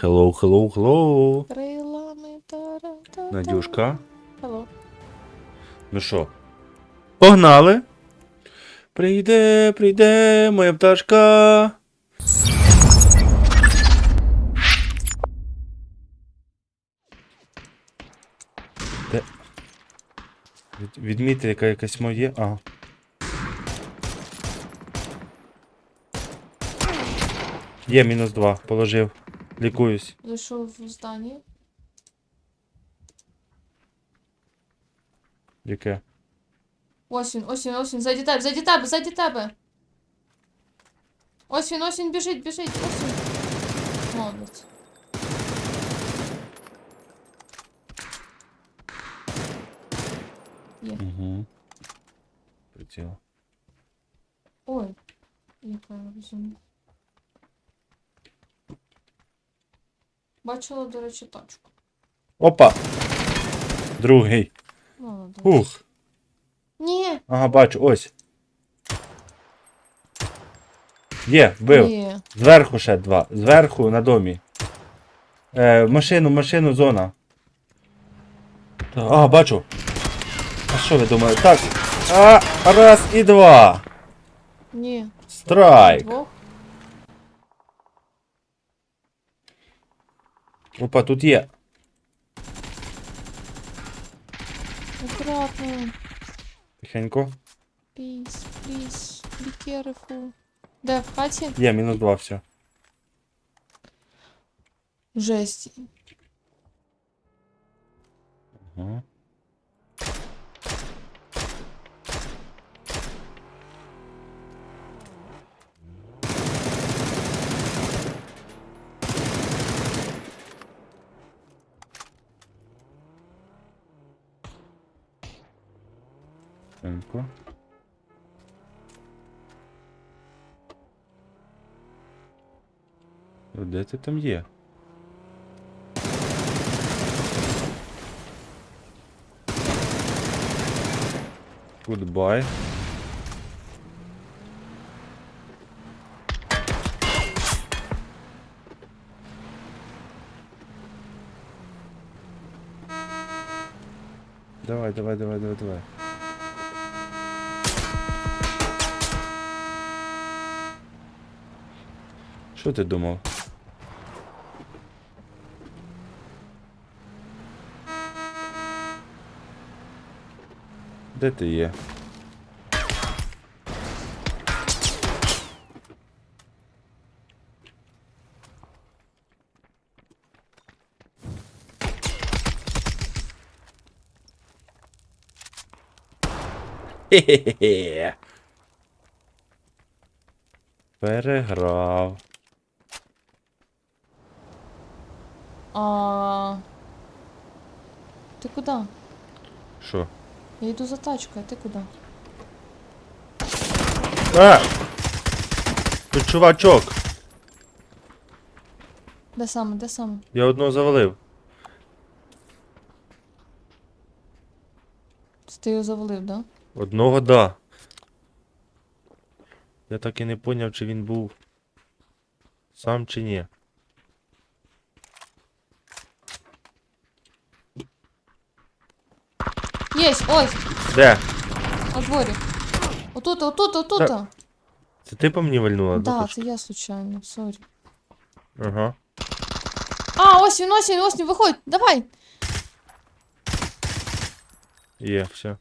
Hello, hello, hello. Крилами тара Надюшка. Hello. Ну що? Погнали. Прийде, прийде, моя пташка. Де? Від, відміти, яка якась моє. Ага. Є мінус два, положив. Лікуюсь. Зайшов в здання. Яке? Ось він, ось він, ось він, ззаді тебе, ззаді тебе, ззаді тебе. Ось він, ось він, біжить, біжить, ось він. Молодець. Є. Угу. Приціл. Ой. Яка я Бачила, до речі, тачку. Опа! Другий. Молодець. Ух. Ні. Ага, бачу, ось. Є, вбив. Ні. Зверху ще два. Зверху на домі. Е, машину, машину, зона. А, бачу. А що ви думаєте? Так. А, раз і два. Ні. Страйк. Двох. Опа, тут є. Аккуратно. Тихенько. Please, please, be careful. Де, в хаті? Є, мінус два, все. Жесть. Угу. Де ти там є? Goodbye. Давай, давай, давай, давай, давай. Що ти думав? Де ти є? Хе-хе-хе. Переграв. А... Ти куди? Що? Я йду за тачкою, а ти куди? А! Тут чувачок. Де саме, де саме? Я одного завалив. Це ти його завалив, да? Одного да. Я так і не поняв, чи він був сам чи ні. Єсть, ось! Де? На дворі. Отут, отут, отут. Та- Це ти по мені вальнула? Да, Духочка? це я случайно, сорі. Ага. А, ось він, ось він, ось він, виходь, давай! Є, все.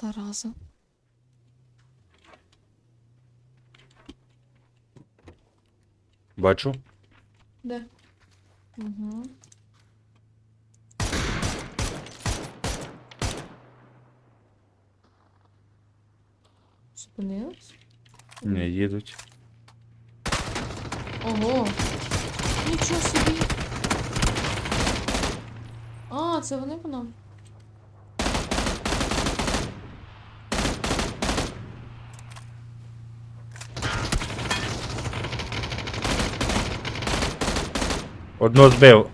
Зараза. Бачу. Де? Угу. Зупинилась? Не, їдуть. Ого. Нічого собі. А, це вони по нам. Одно збив.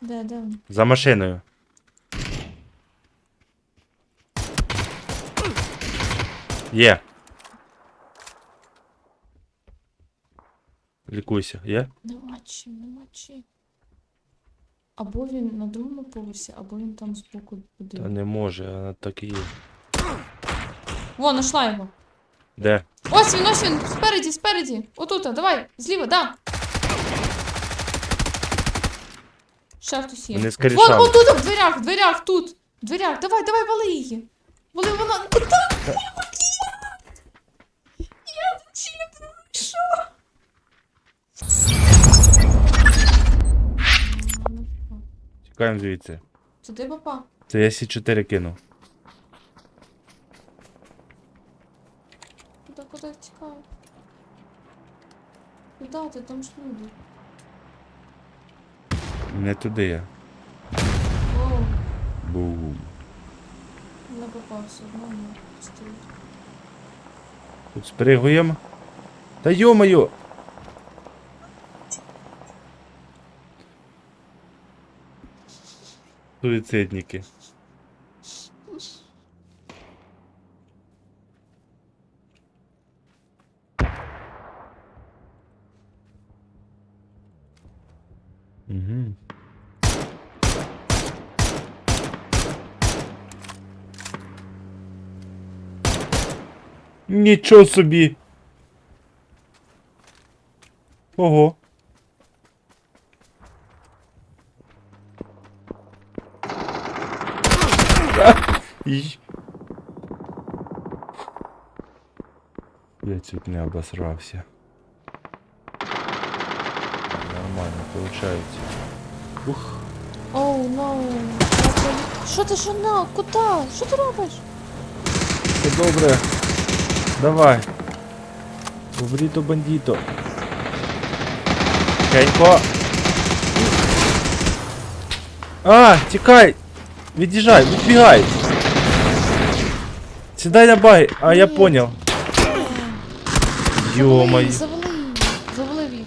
Де, де? За машиною. Є. Лікуйся, є? Нема чим, нема чим. Або він на другому поверсі, або він там збоку Та не може, а так і є. Во, нашла його. Де? Ось він, ось він, спереді, спереді. Отут, давай, зліва, да. Ще хтось є. Вони з Вон, корішами. вон тут, в дверях, в дверях, тут. В дверях, давай, давай, вали її. Вали, вона. Куди? Тікаємо звідси. Це ти, папа? Це я сі 4 кинув. Куди, куди тікає? Куди ти? Там ж люди. Не туди я. О, Бум. не попався, одно не стоїть. Тут спригуємо. Та йо-моє! Суїцидники. Угу. Нічого собі. Ого. Я чуть не обосрався. Нормально, получается. Ух. Оу, ноу. Що ти, що на? Куди? Що ти робиш? Все добре. Давай. Убріто бандито. Тихенько. А, тікай! Від'їжджай, відбігай! Сідай на баги, а я понял. Йо-моє. Завали їх.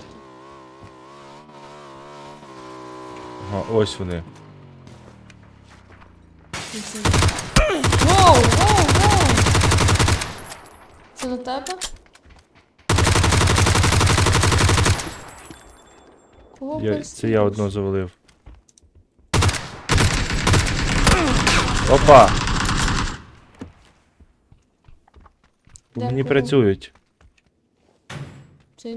Ага, ось вони. Воу, воу, воу. Це до тебе? Кого Я, це я одного завалив. Опа! Де Мені працюють. Це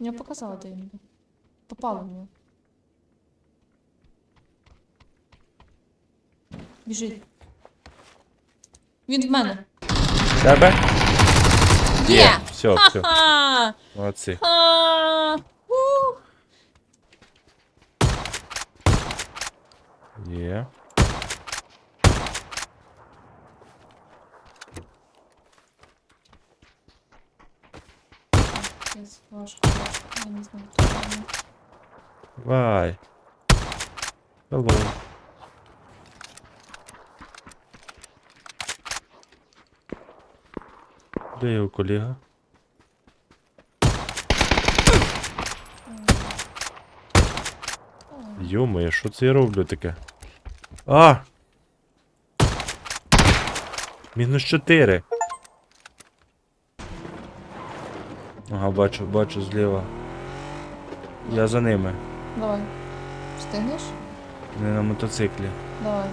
я показала, де він. був. Попала в нього. Біжить. Він в мене. Тебе? Є! Все, все. Ха! Молодці. Ха! У! Є. Yes, важко, важко. Я не знаю, хто там. Давай. Hello. Де його колега? Йо-моє, що це я роблю таке? А! Мінус 4. Ага, бачу, бачу зліва. Я за ними. Давай. Встигнеш? Не на мотоциклі. Давай.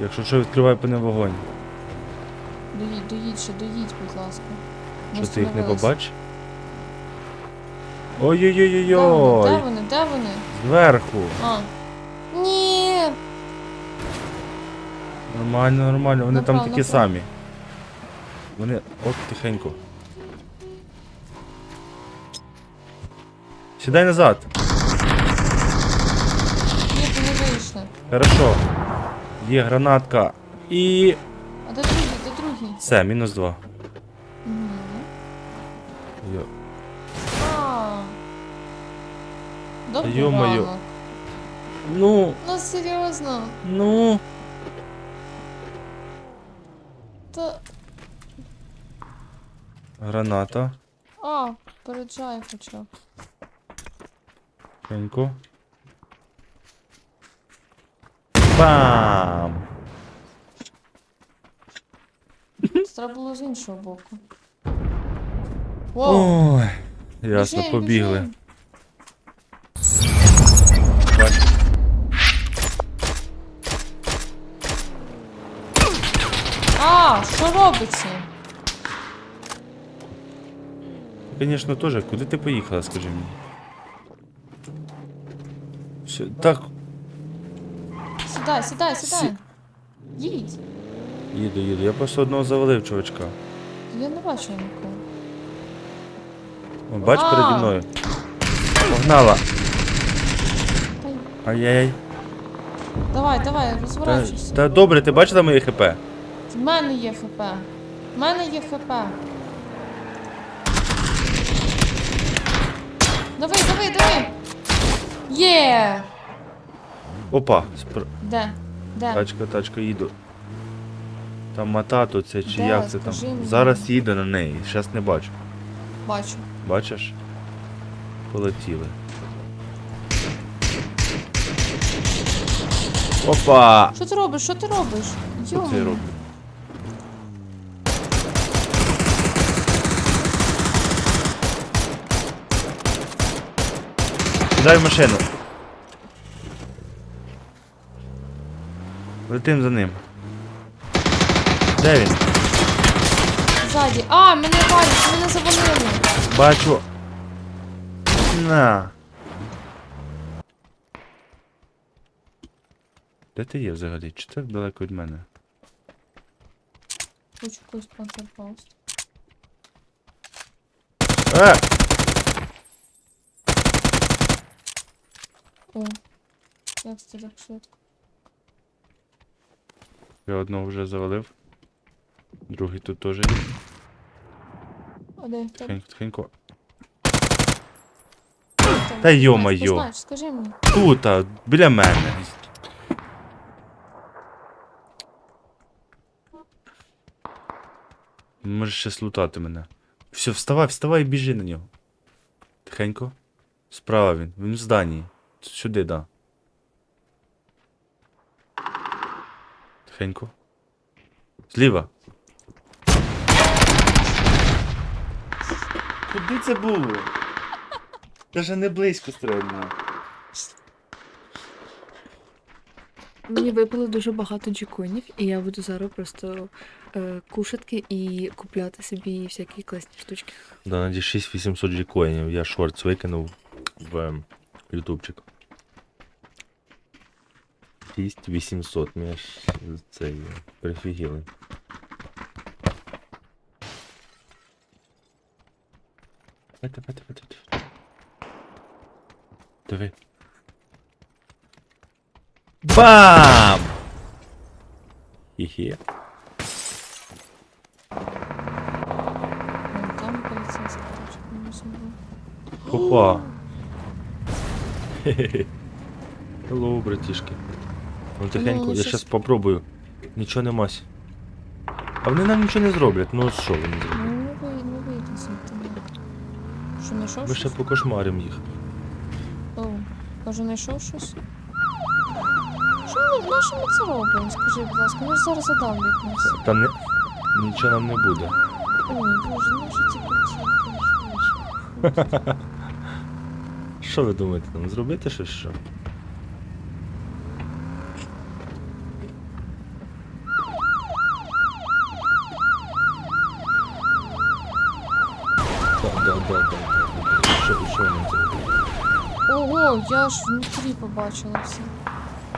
Якщо що, відкривай по ним вогонь. Доїдь, доїдь ще, доїдь, будь ласка. Ми Що ти їх не встановились. побачиш? Де вони? Де Ой-ой-ой-ой! вони? Де вони? Зверху. А. Ні. Нормально, нормально. Вони там Направо, такі направо. самі. Вони. От тихенько. Сідай назад. Ні, вони вийшли. Хорошо. Є гранатка. І. Все, мінус два. Йо. Рано. Ну, Ну серйозно. ну. Та. Граната. А, переджай хоча. Тихенько. Бам! Це треба було з іншого боку. Воу! Ой, ясно, біжим, побігли. біжим. А, що робиться? Звісно, теж, куди ти поїхала, скажи мені? Все, так, Сідай, сідай, сідай. Сі- Їдь. Їду, їду. Я просто одного завалив, чувачка. Я не бачу нікого. О, бач А. переді мною. Погнала. Та й- Ай-яй. Давай, давай, Та, розворачуйся. та добре, ти бачила моє хп? В мене є ХП. В мене є ХП. Давай, давай, давай. Є! Опа, спр... Де? Де? тачка, тачка, їду. Там матато це чи Де? як це там? Скажи мені. Зараз їду на неї, зараз не бачу. Бачу. Бачиш? Полетіли. Опа! Що ти робиш? Що ти робиш? Що це я роблю? В машину. Летим за ним. Де він? Ззаді. А, мене валять, мене завалили. Бачу. На. Де ти є взагалі? Чи так далеко від мене? Хочу якийсь панцерфауст. Е! О. Як це так швидко? Я одного вже завалив. Другий тут теж є. А де? Тихенько, тихенько. Та йо-моє. Знаєш, скажи мені. Тут, а, біля мене. Можеш ще слутати мене. Все, вставай, вставай і біжи на нього. Тихенько. Справа він. Він в зданні. Сюди, да. Тихенько. Зліва. Куди це було? Даже не близько стрельно. Мені випало дуже багато джеконів, і я буду зараз просто е, кушати і купляти собі всякі класні штучки. Да, наді 6800 джекоїнів. Я шортс викинув в ем, ютубчик. 6800, ми аж цей прифігіли. Давай, давай, давай, давай. Диви. Бам! Хі-хі. Вон там поліцейська тачка мені собою. Опа. Hello, братішки. Ну тихенько, я щас- щас попробую. Нічого немась. А вони нам нічого не зроблять. Ну що вони зроблять? не вийде, не вийде звідти. ні. Що, знайшов Ми ще щось? покошмаримо їх. О, може знайшов щось? Що ми, на що ми це робимо? Скажи, будь ласка, ми ж зараз задавлять нас. Та не. Нічого нам не буде. Ой, боже, ну що ці ключі? Що ви думаєте, нам зробити щось що? Ого, я аж внутрі побачила все.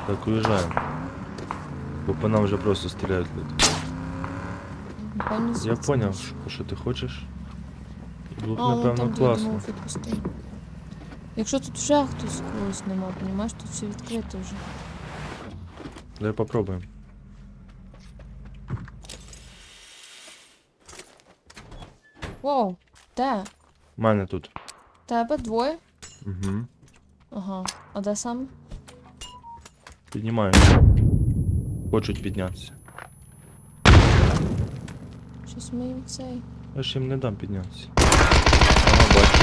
Так, уїжджаємо. Бо по нам вже просто стріляють люди. Напевно, Я звідси поняв, десь. що, що ти хочеш. Було б, А, вон напевно, там, де класно. думав, відпусти. Якщо тут вже хтось когось нема, понімаєш, тут все відкрито вже. Давай попробуємо. Воу, де? У мене тут. Тебе двоє? Угу. Ага. А де сам? Піднімаю. Хочуть піднятися. Щось ми їм цей. Я ж їм не дам піднятися. Ага, бачу.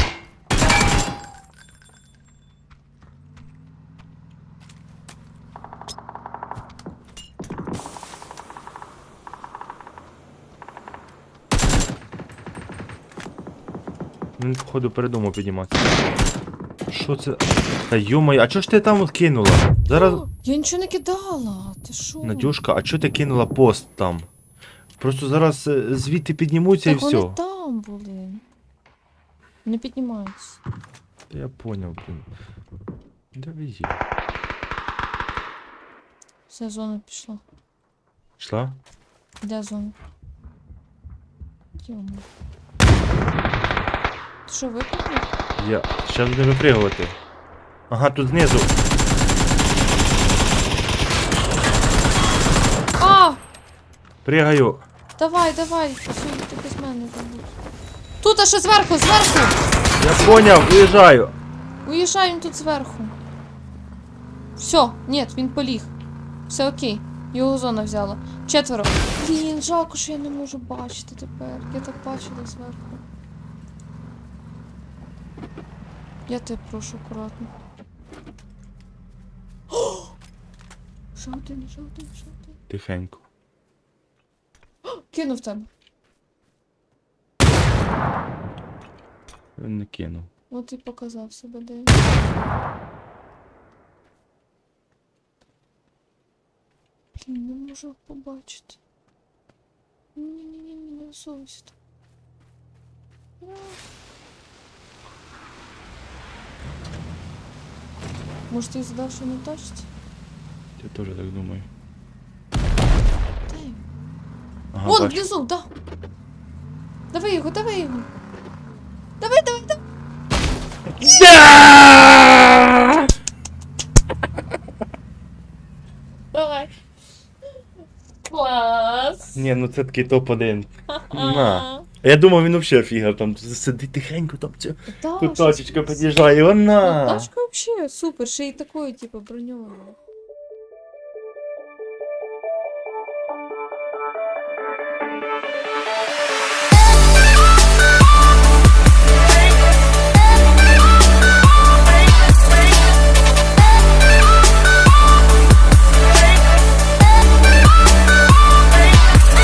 Він, походу, передумав підніматися. Що це? Та йомай, а чого ж ти там кинула? Зараз. Я нічого не кидала. Ти що? Надюшка, а чого ти кинула пост там? Просто зараз е, звідти піднімуться і Так все. вони там були. Не піднімаються. Та Я поняв, блін. Де ви є? Все, зона пішла. Йшла? Де зона? Йома. Що, викупив? Я. Щас буде випригувати. Ага, тут знизу. А! Пригаю. Давай, давай. Все, ти без мене забудь. Тут, а ще зверху, зверху! Я поняв, уїжджаю. Уїжджаємо тут зверху. Все, ні, він поліг. Все окей. Його зона взяла. Четверо. Блін, жалко, що я не можу бачити тепер. Я так бачила зверху. Я тебе прошу акуратно. О! Ще один, ще один, ще один. Тихенько. Кинув тебе. Він не кинув. От і показав себе, де. Блін, не можу побачити. Ні-ні-ні, не висовуйся. там. А. Може ти задав, що не точить? Я теж так думаю. Він? Ага, Вон, бачу. внизу, да. Давай його, давай його. Давай, давай, давай. Давай. Клас. Ні, ну це такий топ-1. На. А я думав, він взагалі фігав там сидить тихенько, там ця Да, щось під'їжджає, вона. Тачка вообще супер, ще й такою, типу, броньованою.